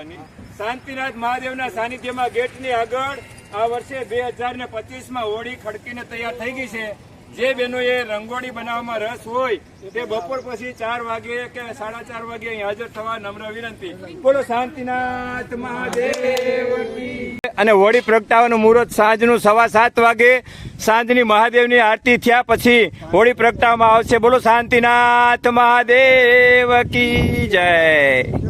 પ્રગટાવવાની શાંતિનાથ મહાદેવના સાનિધ્યમાં ગેટની આગળ આ વર્ષે બે હજાર ને પચીસમાં હોળી ખડકીને તૈયાર થઈ ગઈ છે. જે બહેનોએ રંગોળી બનાવવામાં રસ હોય તે બપોર પછી ચાર વાગે કે સાડા ચાર વાગે અહીં હાજર થવા નમ્ર વિનંતી. બોલો શાંતિનાથ મહાદેવ અને હોળી પ્રગટાવાનું મુહૂર્ત સાંજનું સવા સાત વાગે સાંજની મહાદેવની આરતી થયા પછી હોળી પ્રગટાવવામાં આવશે. બોલો શાંતિનાથ મહાદેવ કી જય.